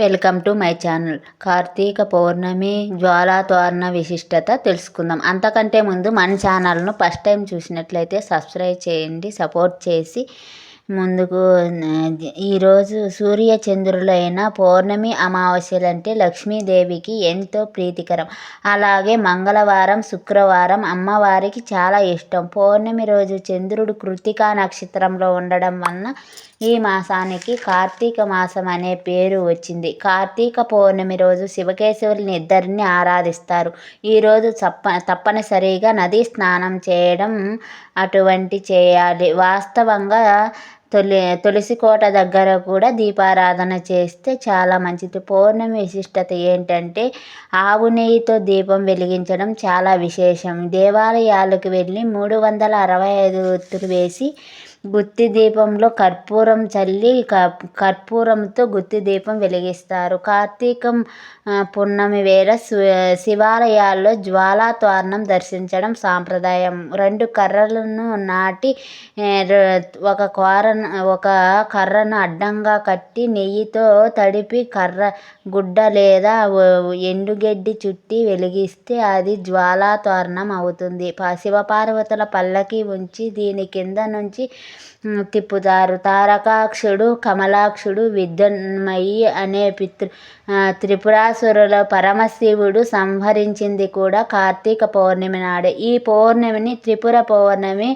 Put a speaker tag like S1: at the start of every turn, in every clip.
S1: Welcome to my channel. Karthika Pournami జ్వాలా తోరణ విశిష్టత తెలుసుకుందాం. అంతకంటే ముందు మన ఛానల్ను ఫస్ట్ టైం చూసినట్లయితే సబ్స్క్రైబ్ చేయండి సపోర్ట్ చేసి ముందుకు ఈరోజు సూర్య చంద్రులైన పౌర్ణమి అమావాస్యలు అంటే లక్ష్మీదేవికి ఎంతో ప్రీతికరం. అలాగే మంగళవారం శుక్రవారం అమ్మవారికి చాలా ఇష్టం. పౌర్ణమి రోజు చంద్రుడు కృతికా నక్షత్రంలో ఉండడం వలన ఈ మాసానికి కార్తీక మాసం అనే పేరు వచ్చింది. కార్తీక పౌర్ణమి రోజు శివకేశవుల్ని ఇద్దరిని ఆరాధిస్తారు. ఈరోజు తప్ప తప్పనిసరిగా నదీ స్నానం చేయడం అటువంటి చేయాలి. వాస్తవంగా తొలి తులసి కోట దగ్గర కూడా దీపారాధన చేస్తే చాలా మంచిది. పౌర్ణమి విశిష్టత ఏంటంటే ఆవు నెయ్యితో దీపం వెలిగించడం చాలా విశేషం. దేవాలయాలకు వెళ్ళి మూడు వందల అరవై ఐదు ఒత్తులు వేసి గుత్తి దీపంలో కర్పూరం చల్లి కర్పూరంతో గుత్తి దీపం వెలిగిస్తారు. కార్తీకం పున్నమి వేళ శివాలయాల్లో జ్వాలా తోరణం దర్శించడం సాంప్రదాయం. రెండు కర్రలను నాటి ఒక కోర ఒక కర్రను అడ్డంగా కట్టి నెయ్యితో తడిపి కర్ర గుడ్డ లేదా ఎండుగడ్డి చుట్టి వెలిగిస్తే అది జ్వాలా తోరణం అవుతుంది శివపార్వతుల పల్లకి ఉంచి దీని కింద నుంచి తిప్పుతారు తారకాక్షుడు కమలాక్షుడు విద్యున్మయి అనే పితృ త్రిపురాసురుల పరమశివుడు సంహరించింది కూడా కార్తీక పౌర్ణమి నాడే. ఈ పౌర్ణమిని త్రిపుర పౌర్ణమి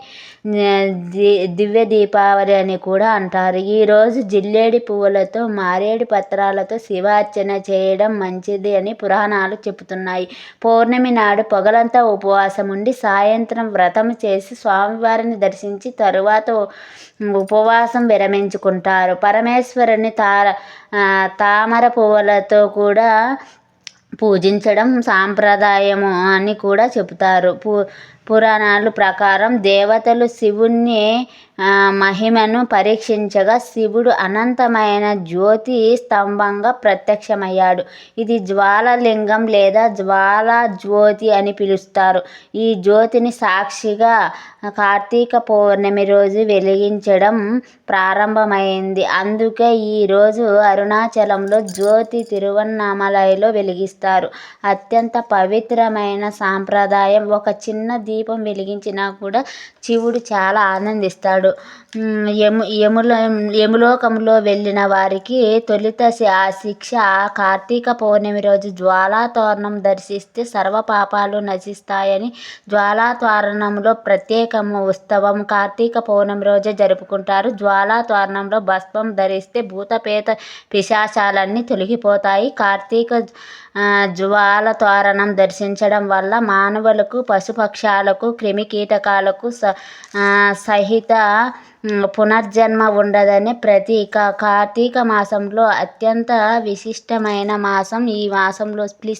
S1: దివ్య దీపావళి అని కూడా అంటారు. ఈరోజు జిల్లేడి పువ్వులతో మారేడు పత్రాలతో శివార్చన చేయడం మంచిది అని పురాణాలు చెబుతున్నాయి. పౌర్ణమి నాడు పొగలంతా ఉపవాసం ఉండి సాయంత్రం వ్రతం చేసి స్వామివారిని దర్శించి తరువాత ఉపవాసం విరమించుకుంటారు. పరమేశ్వరుని తార తామర పువ్వులతో కూడా పూజించడం సాంప్రదాయము అని కూడా చెబుతారు. పు పురాణాలు ప్రకారం దేవతలు శివుణ్ణి మహిమను పరీక్షించగా శివుడు అనంతమైన జ్యోతి స్తంభంగా ప్రత్యక్షమయ్యాడు. ఇది జ్వాలలింగం లేదా జ్వాల జ్యోతి అని పిలుస్తారు. ఈ జ్యోతిని సాక్షిగా కార్తీక పౌర్ణమి రోజు వెలిగించడం ప్రారంభమైంది. అందుకే ఈరోజు అరుణాచలంలో జ్యోతి తిరువన్నామలైలో వెలిగిస్తారు. అత్యంత పవిత్రమైన సాంప్రదాయం. ఒక చిన్న దీపం వెలిగించినా కూడా శివుడు చాలా ఆనందిస్తాడు. యము యముల యములోకంలో వెళ్ళిన వారికి తొలిత ఆ శిక్ష కార్తీక పౌర్ణమి రోజు జ్వాలాతోరణం దర్శిస్తే సర్వ పాపాలు నశిస్తాయని జ్వాలాతోరణంలో ప్రత్యేక ఉత్సవం కార్తీక పౌర్ణమి రోజే జరుపుకుంటారు. జ్వాలాతోరణంలో భస్మం ధరిస్తే భూతపేత పిశాచాలన్నీ తొలగిపోతాయి. కార్తీక జ్వాల తోరణం దర్శించడం వల్ల మానవులకు పశుపక్షాలకు క్రిమికీటకాలకు స సహిత పునర్జన్మ ఉండదని ప్రతీక కార్తీక మాసంలో అత్యంత విశిష్టమైన మాసం ఈ మాసంలో. ప్లీజ్